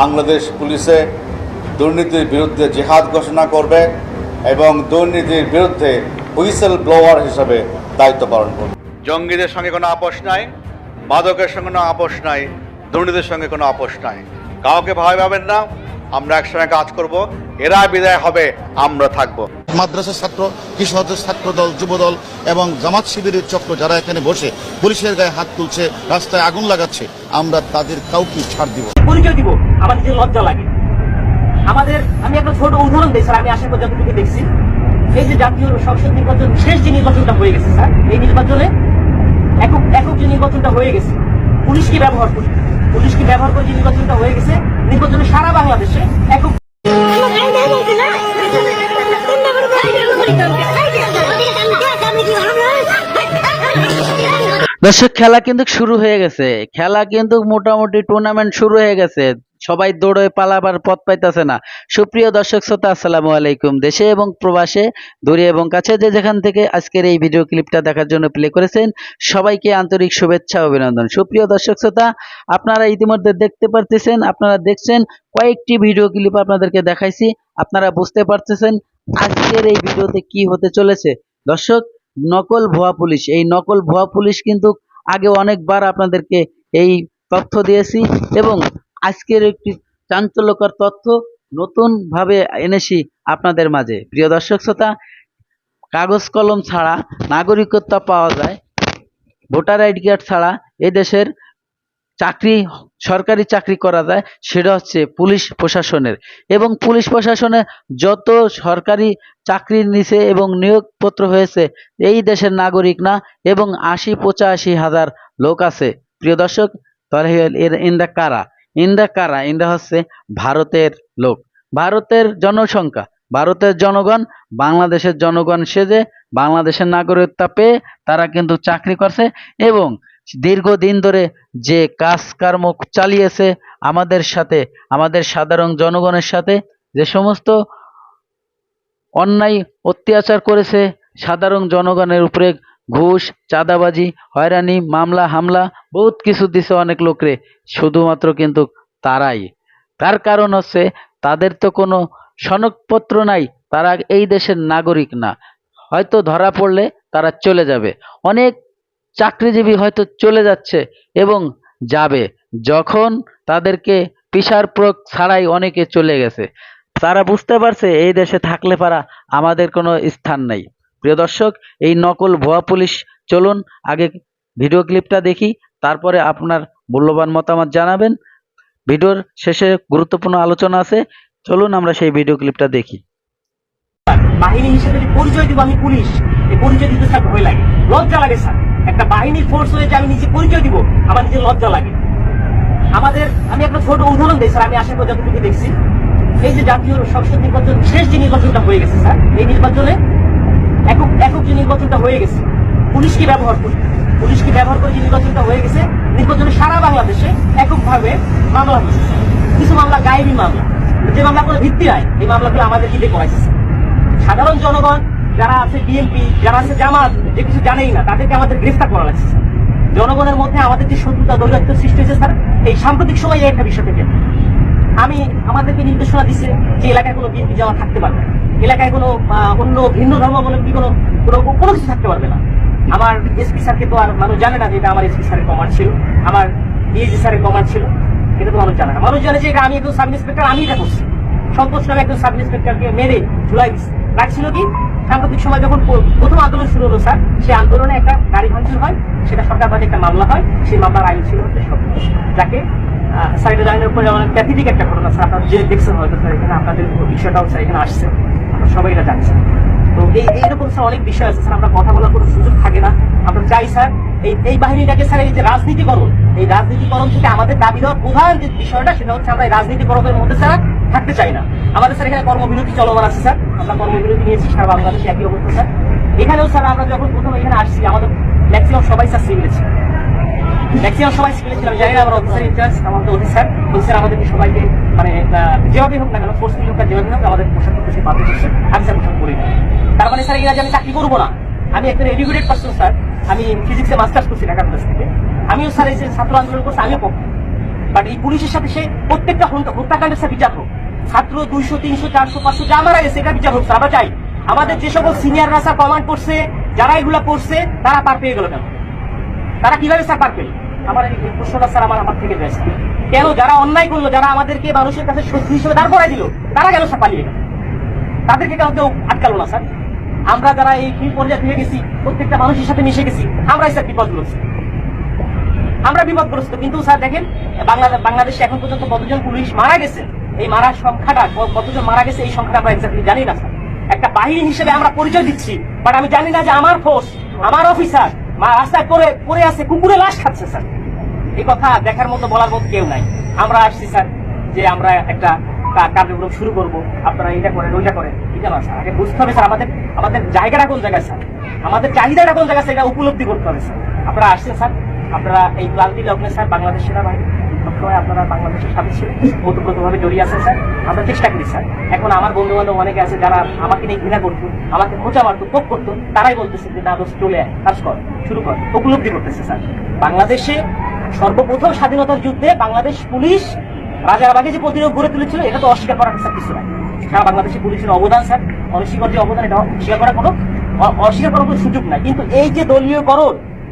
বাংলাদেশ পুলিশে দুর্নীতির বিরুদ্ধে জেহাদ ঘোষণা করবে এবং দুর্নীতির বিরুদ্ধে হুইসেল ব্লোয়ার হিসাবে দায়িত্ব পালন করবে। জঙ্গিদের সঙ্গে কোনো আপোষ নাই মাদকের সঙ্গে কোনো আপোষ নাই দুর্নীতির সঙ্গে কোনো আপোষ নাই। কাউকে ভয় পাবেন না আমরা একসঙ্গে কাজ করব এরা বিদায় হবে আমরা থাকব। মাদ্রাসার ছাত্র কৃষকদের ছাত্র দল যুব দল এবং জামাত শিবিরের চক্র যারা এখানে বসে পুলিশের গায়ে হাত তুলছে রাস্তায় আগুন লাগাচ্ছে আমরা তাদের কাউকে ছাড় দিব পরিচয় দিব। আমার নিজের লজ্জা লাগে। আমাদের, আমি একটা ছোট উদাহরণ দিই, স্যার, আমি আসার পর যতটুকু দেখছি। এই যে জাতীয় সংসদ নির্বাচন শেষ যে নির্বাচনটা হয়ে গেছে, স্যার, এই নির্বাচনে একক একক যে নির্বাচনটা হয়ে গেছে পুলিশকে ব্যবহার করে? পুলিশকে ব্যবহার করে যে নির্বাচনটা হয়ে গেছে? নির্বাচনে সারা বাংলাদেশে একক দর্শক, খেলা কিন্তু শুরু হয়ে গেছে। খেলা কিন্তু মোটামুটি টুর্নামেন্ট শুরু হয়ে গেছে। সবাই দৌড়ে পালাবার পথ পাইতেছে না। সুপ্রিয় দর্শক শ্রোতা, আসসালামু আলাইকুম। দেশে এবং প্রবাসে, দূরে এবং কাছে যে যেখান থেকে আজকের এই ভিডিও ক্লিপটা দেখার জন্য প্লে করেছেন, সবাইকে আন্তরিক শুভেচ্ছা অভিনন্দন। সুপ্রিয় দর্শক শ্রোতা, আপনারা ইতিমধ্যে দেখতে পারতেছেন, আপনারা দেখছেন, কয়েকটি ভিডিও ক্লিপ আপনাদেরকে দেখাইছি। আপনারা বুঝতে পারতেছেন আজকের এই ভিডিওতে কি হতে চলেছে। দর্শক, নকল ভুয়া পুলিশ, এই নকল ভুয়া পুলিশ কিন্তু আগে অনেকবার আপনাদেরকে এই তথ্য দিয়েছি এবং আজকের একটি চাঞ্চল্যকর তথ্য নতুন ভাবে এনেছি আপনাদের মাঝে। প্রিয় দর্শক শ্রোতা, কাগজ কলম ছাড়া নাগরিকত্ব পাওয়া যায়, ভোটার আইডি কার্ড ছাড়া এই দেশের চাকরি, সরকারি চাকরি করা যায়, সেটা হচ্ছে পুলিশ প্রশাসনের। এবং পুলিশ প্রশাসনে যত সরকারি চাকরির নিচে এবং নিয়োগপত্র হয়েছে, এই দেশের নাগরিক না, এবং আশি পঁচাশি হাজার লোক আছে। প্রিয় দর্শক, তাহলে এর ইন্ডা কারা? ইন্ডা কারা? ইন্ডা হচ্ছে ভারতের লোক। ভারতের জনসংখ্যা। ভারতের জনগণ, বাংলাদেশের জনগণ সেজে বাংলাদেশের নাগরিকতা পেয়ে তারা কিন্তু চাকরি করছে এবং দীর্ঘদিন ধরে যে কাজকর্ম চালিয়েছে আমাদের সাথে, আমাদের সাধারণ জনগণের সাথে, যে সমস্ত অন্যায় অত্যাচার করেছে সাধারণ জনগণের উপরে ঘুষ, চাঁদাবাজি, হয়রানি, মামলা, হামলা, বহুত কিছু দিছে অনেক লোকরে, শুধুমাত্র কিন্তু তারাই। তার কারণ হচ্ছে, তাদের তো কোনো সনদপত্র নাই, তারা এই দেশের নাগরিক না। হয়তো ধরা পড়লে তারা চলে যাবে। অনেক চাকরিজীবী হয়তো চলে যাচ্ছে এবং যাবে, যখন তাদেরকে পিসার প্রয়োগ ছাড়াই অনেকে চলে গেছে। তারা বুঝতে পারছে, এই দেশে থাকলে পারা আমাদের কোনো স্থান নেই। প্রিয় দর্শক, এই নকল ভুয়া পুলিশ, চলুন আগে ভিডিও ক্লিপটা দেখি, তারপরে আপনার মূল্যবান মতামত জানাবেন। ভিডিওর শেষে গুরুত্বপূর্ণ আলোচনা আছে, চলুন আমরা সেই ভিডিও ক্লিপটা দেখি। বাহিনী হিসেবে পরিচয় দিব আমি পুলিশ, এই পরিচয় দিতে স্যার ভয় লাগে। লজ্জা লাগে স্যার। একটা বাহিনীর ফোর্স হয়ে যে আমি নিজে পরিচয় দিব, আমার নিজের লজ্জা লাগে। আমাদের, আমি একটা ছোট উদাহরণ দিই স্যার, আমি আসার পর যতটুকু দেখছি। এই যে জাতীয় সংসদ নির্বাচন শেষ যে নির্বাচনটা হয়ে গেছে স্যার, এই নির্বাচনে একক একক যে নির্বাচনটা হয়ে গেছে পুলিশকে ব্যবহার করে? পুলিশকে ব্যবহার করে যে নির্বাচনটা হয়ে গেছে? নির্বাচনে সারা বাংলাদেশে এককভাবে মামলা হয়েছে। কিছু মামলা গায়েবী মামলা। যে ভিত্তি নাই, এই মামলাগুলো আমাদের করাইছে। সাধারণ জনগণ যারা আছে বিএনপি যারা আছে জামাত, যে কিছু জানেই না, তাদেরকে আমাদের গ্রেফতার করা লাগছে। জনগণের মধ্যে আমাদের যে শত্রুতা, দৈরাত্য সৃষ্টি হয়েছে স্যার, এই সাম্প্রতিক সময়ে একটা বিষয় থেকে। আমি আমাদেরকে নির্দেশনা দিচ্ছে যে এলাকায় কোনো বিএনপি জামা থাকতে পারবে না। এলাকায় কোনো অন্য ভিন্ন ধর্মাবলম্বী কোনো কোনো কিছু থাকতে পারবে না। আমার এসপি স্যারকে তো আর মানুষ জানে না যে এটা আমার এসপি স্যারের কমান্ড ছিল আমার ডিএসি স্যারের কমান্ড ছিল এটা তো মানুষ জানে না। মানুষ জানে যে এটা আমি একজন সাব ইন্সপেক্টর আমি এটা করছি। সন্তোষ নামে একজন সাব ইন্সপেক্টরকে মেরে ঝুলাই রাখছিল কি? সাম্প্রতিক সময় যখন প্রথম আন্দোলন শুরু হলো স্যার সেই আন্দোলনে একটা গাড়ি ভাঙচুর হয় সেটা সরকার বাদে একটা মামলা হয় সেই মামলার আইন ছিল হচ্ছে সন্তোষ। যাকে আহ, স্যার এটা জানেন উপরে আমার প্যাথেটিক একটা ঘটনা স্যার আপনারা যে দেখছেন হয়তো স্যার এখানে আপনাদের বিষয়টাও স্যার এখানে আসছে। সবাই এটা জানছেন তো এই এইরকম স্যার, অনেক বিষয় আছে, স্যার, আমরা কথা বলার কোনো সুযোগ থাকে না। আমরা চাই, স্যার, এই এই বাহিনীটাকে, স্যার, এই যে রাজনীতিকরণ, এই রাজনীতিকরণ থেকে আমাদের দাবি দেওয়ার প্রধান যে বিষয়টা, সেটা হচ্ছে আমরা এই রাজনীতিকরণের মধ্যে, স্যার, থাকতে চাই না। আমাদের, স্যার, এখানে কর্মবিরতি চলমান আছে, স্যার। আমরা কর্মবিরতি নিয়েছি সারা বাংলাদেশে, একই অবস্থা, স্যার। এখানেও, স্যার, আমরা যখন প্রথম এখানে আসছি, আমাদের ম্যাক্সিমাম সবাই, স্যার সিভিলে ছিল ম্যাক্সিমাম সবাই সিভিলে ছিলাম জানি না আমার অফিসার ইনচার্জ আমাদের অফিসার সবাইকে মানে যেভাবে হোক না কেন ফোর্স হোক না যেভাবে হোক আমাদের পোশাক সে আমি স্যার পোশাক করি তার মানে স্যার যে আমি চাকরি করব না আমি একটা এডুকেটেড পার্সন স্যার আমি ফিজিক্সে মাস্টার্স করছি ঢাকা কলেজ থেকে। আমিও স্যার ছাত্র আন্দোলন করছি আমিও বাট এই পুলিশের সাথে সে প্রত্যেকটা হত্যা- হত্যাকাণ্ডের সাথে বিচার হোক। ছাত্র দুইশো তিনশো চারশো পাঁচশো যা মারা গেছে এটা বিচার হোক স্যার, আমরা চাই। আমাদের যে সকল সিনিয়ররা স্যার কমান্ড করছে যারা এগুলা করছে তারা পার পেয়ে গেল কেন? তারা কীভাবে স্যার পার পেল? আমার এই স্যার আমার আমার থেকে কেন যারা অন্যায় করল, যারা আমাদেরকে মানুষের কাছে হিসেবে দাঁড় করাই দিল, তারা পালিয়ে গেল? তাদেরকে কেউ আটকালো না, স্যার? আমরা যারা এই পর্যায়ে গেছি, প্রত্যেকটা মানুষের সাথে মিশে গেছি, আমরাই স্যার বিপদগ্রস্ত। আমরা বিপদগ্রস্ত, কিন্তু স্যার দেখেন বাংলাদেশ বাংলাদেশে এখন পর্যন্ত কতজন পুলিশ মারা গেছে, এই মারার সংখ্যাটা কতজন মারা গেছে, এই সংখ্যাটা আমরা এক্স্যাক্টলি জানি না, স্যার। একটা বাহিনী হিসেবে আমরা পরিচয় দিচ্ছি বাট আমি জানি না যে আমার ফোর্স আমার অফিসার মা রাস্তায় পড়ে পড়ে আছে, কুকুরে লাশ খাচ্ছে, স্যার। এই কথা দেখার মতো বলার মতো কেউ নাই। আমরা আসছি, স্যার, যে আমরা একটা কার্যক্রম শুরু করব। আপনারা এটা করেন, ওইটা করেন। এটা না স্যার আগে বুঝতে হবে, স্যার, আমাদের আমাদের জায়গাটা কোন জায়গায়, স্যার? আমাদের চাহিদাটা কোন জায়গায়, সেটা উপলব্ধি করতে হবে, স্যার। আপনারা আসছেন, স্যার। আপনারা এই প্লান্টি লগ্নে, স্যার, বাংলাদেশ সেনাবাহিনী সবসময় আপনারা বাংলাদেশের সাথে ছিলেন ওতপ্রোতভাবে জড়িয়ে আছেন, স্যার। আমরা চেষ্টা করি, স্যার। এখন আমার বন্ধু বান্ধব অনেকে আছে যারা আমাকে নিয়ে ঘৃণা করতো, আমাকে খোঁচা মারতো পোক করতো, তারাই বলতেছে যে, না দোষ চলে আয়, কাজ কর, শুরু কর। উপলব্ধি করতেছে, স্যার। বাংলাদেশে সর্বপ্রথম স্বাধীনতার যুদ্ধে বাংলাদেশ পুলিশ রাজারবাগে যে প্রতিরোধ গড়ে তুলেছিল, এটা তো অস্বীকার করার স্যার কিছু নাই। সারা বাংলাদেশের পুলিশের অবদান, স্যার অনস্বীকার যে অবদান, এটা অস্বীকার করার কোনো অস্বীকার করার কোনো সুযোগ নাই। কিন্তু এই যে দলীয়করণ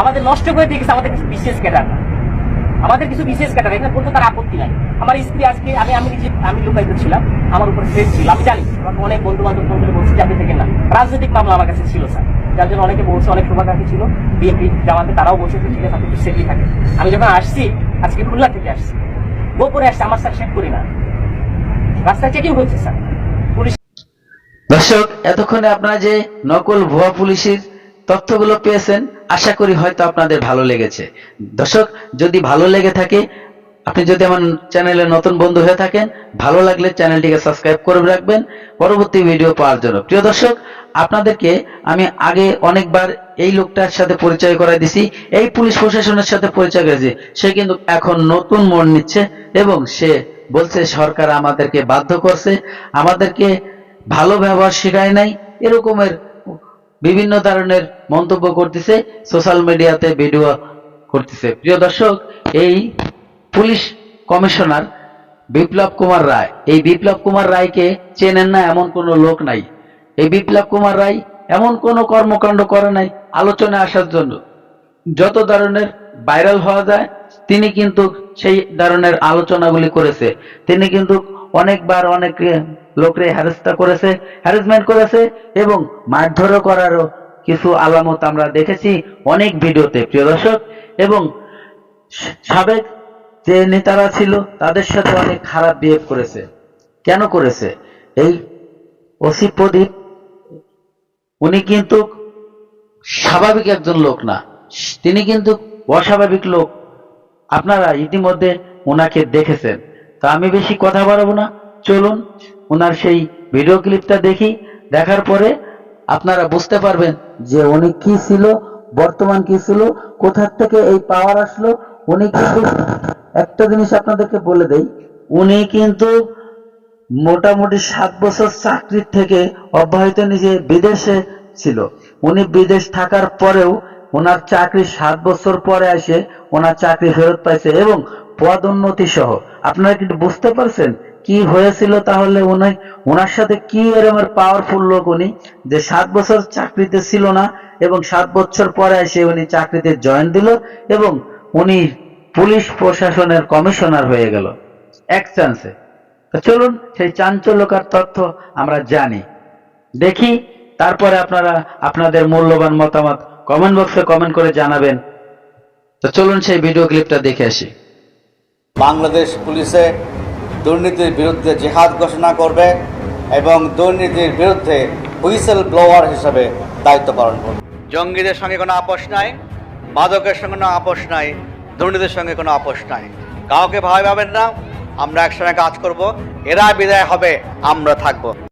আমাদের নষ্ট করে দিয়ে গেছে আমাদের কিছু বিশেষ ক্যাডার। আমাদের কিছু বিশেষ ক্যাডার, এখানে বলতে তার আপত্তি নাই। আমার স্ত্রী আজকে, আমি আমি নিজে, আমি লুকাইতে ছিলাম, আমার উপর ফ্রেন্ড ছিল। আমি জানি, আমাকে অনেক বন্ধু বান্ধব করে বলছি যে আপনি থেকে না। রাজনৈতিক মামলা আমার কাছে ছিল, স্যার। যার জন্য অনেকে বলছে, অনেক শুভাকাঙ্ক্ষী ছিল। বিএনপি জামাতে তারাও বলছে যে ঠিক একটু সেফলি থাকে। আমি যখন আসছি, আজকে খুলনা থেকে আসছি গোপনে আসছে, আমার স্যার চেক করি না। রাস্তায় চেকিং হচ্ছে স্যার। পুলিশ দর্শক, এতক্ষণে আপনারা যে নকল ভুয়া পুলিশের তথ্যগুলো পেয়েছেন, আশা করি হয়তো আপনাদের ভালো লেগেছে। দর্শক, যদি ভালো লেগে থাকে, আপনি যদি আমার চ্যানেলে নতুন বন্ধু হয়ে থাকেন, ভালো লাগলে চ্যানেলটিকে সাবস্ক্রাইব করে রাখবেন। পরবর্তী ভিডিও পাওয়ার জন্য। প্রিয় দর্শক, আপনাদেরকে আমি আগে অনেকবার এই লোকটার সাথে পরিচয় করাই দিছি। এই পুলিশ প্রশাসনের সাথে পরিচয় করেছি। সে কিন্তু এখন নতুন মন নিচ্ছে এবং সে বলছে, সরকার আমাদেরকে বাধ্য করছে। আমাদেরকে ভালো ব্যবহার শেখায় নাই। এরকমের বিভিন্ন ধরনের মন্তব্য করতেছে সোশ্যাল মিডিয়াতে ভিডিও করতেছে। প্রিয় দর্শক, এই পুলিশ কমিশনার বিপ্লব কুমার রায়, এই বিপ্লব কুমার রায়কে চেনেন না এমন কোনো লোক নাই। এই বিপ্লব কুমার রায় এমন কোনো কর্মকাণ্ড করে নাই আলোচনায় আসার জন্য। যত ধরনের ভাইরাল হওয়া যায়, তিনি কিন্তু সেই ধরনের আলোচনাগুলি করেছে। তিনি কিন্তু অনেকবার অনেক লোকরে হ্যারাস্তা করেছে হ্যারাসমেন্ট করেছে এবং মারধরও করারও কিছু আলামত আমরা দেখেছি অনেক ভিডিওতে, প্রিয় দর্শক। এবং সাবেক যে নেতারা ছিল, তাদের সাথে অনেক খারাপ বিহেভ করেছে। কেন করেছে? এই ওসি প্রদীপ, উনি কিন্তু স্বাভাবিক একজন লোক না। তিনি কিন্তু অস্বাভাবিক লোক। আপনারা ইতিমধ্যে ওনাকে দেখেছেন। তা আমি বেশি কথা বাড়াবো না। চলুন ওনার সেই ভিডিও ক্লিপটা দেখি, দেখার পরে আপনারা বুঝতে পারবেন যে উনি কি ছিল, বর্তমান কি ছিল, কোথার থেকে এই পাওয়ার আসলো, উনি কিন্তু একটা জিনিস আপনাদেরকে বলে দেই, উনি কিন্তু মোটামুটি সাত বছর চাকরির থেকে অব্যাহত নিজে বিদেশে ছিল। উনি বিদেশ থাকার পরেও ওনার চাকরি সাত বছর পরে আসে ওনার চাকরি ফেরত পাইছে এবং পদোন্নতি সহ। আপনারা কিন্তু বুঝতে পারছেন? কি হয়েছিল তাহলে উনি ওনার সাথে কি এরকমের পাওয়ারফুল লোক উনি? যে সাত বছর চাকরিতে ছিল না এবং সাত বছর পরে এসে উনি চাকরিতে জয়েন দিল এবং উনি পুলিশ প্রশাসনের কমিশনার হয়ে গেল। এক চান্সে চলুন, সেই চাঞ্চল্যকার তথ্য আমরা জানি। দেখি, তারপরে আপনারা আপনাদের মূল্যবান মতামত কমেন্ট বক্সে কমেন্ট করে জানাবেন। তো চলুন সেই ভিডিও ক্লিপটা দেখে আসি। বাংলাদেশ পুলিশে দুর্নীতির বিরুদ্ধে জেহাদ ঘোষণা করবে এবং দুর্নীতির বিরুদ্ধে হুইসেল ব্লোয়ার হিসেবে দায়িত্ব পালন করবে। জঙ্গিদের সঙ্গে কোনো আপোষ নাই মাদকের সঙ্গে কোনো আপোষ নাই, দুর্নীতির সঙ্গে কোনো আপোষ নাই। কাউকে ভয় পাবেন না, আমরা একসঙ্গে কাজ করব, এরা বিদায় হবে, আমরা থাকব।